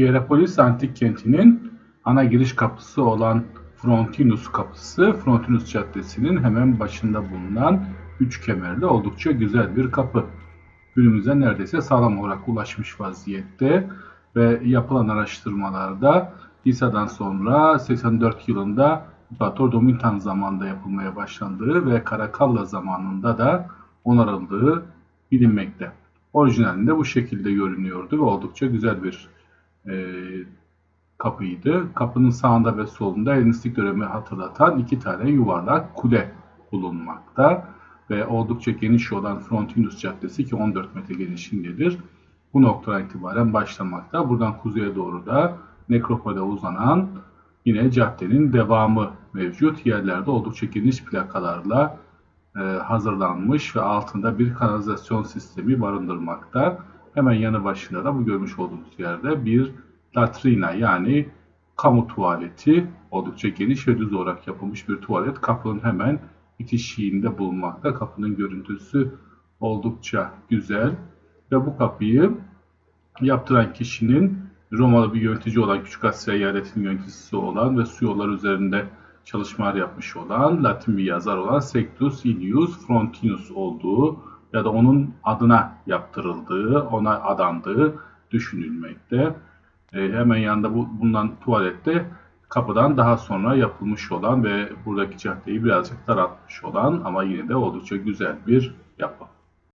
Hierapolis antik kentinin ana giriş kapısı olan Frontinus kapısı, Frontinus Caddesi'nin hemen başında bulunan üç kemerli oldukça güzel bir kapı. Günümüze neredeyse sağlam olarak ulaşmış vaziyette ve yapılan araştırmalarda İsa'dan sonra 84 yılında İmparator Domitian zamanında yapılmaya başlandığı ve Karakalla zamanında da onarıldığı bilinmekte. Orijinalinde bu şekilde görünüyordu ve oldukça güzel bir e, kapıydı. Kapının sağında ve solunda Helenistik dönemi hatırlatan iki tane yuvarlak kule bulunmakta ve oldukça geniş olan Frontinus Caddesi ki 14 metre genişliğindedir. Bu noktadan itibaren başlamakta. Buradan kuzeye doğru da nekropole uzanan yine caddenin devamı mevcut. Yerlerde oldukça geniş plakalarla e, hazırlanmış ve altında bir kanalizasyon sistemi barındırmakta. Hemen yanı başında da bu görmüş olduğunuz yerde bir latrina yani kamu tuvaleti oldukça geniş ve düz olarak yapılmış bir tuvalet kapının hemen bitişiğinde bulunmakta. Kapının görüntüsü oldukça güzel ve bu kapıyı yaptıran kişinin Romalı bir yönetici olan Küçük Asya eyaletinin yöneticisi olan ve su yolları üzerinde çalışmalar yapmış olan Latin bir yazar olan Sextus Ilius Frontinus olduğu ya da onun adına yaptırıldığı, ona adandığı düşünülmekte. E, hemen yanında bu, bulunan tuvalette kapıdan daha sonra yapılmış olan ve buradaki caddeyi birazcık daraltmış olan ama yine de oldukça güzel bir yapı.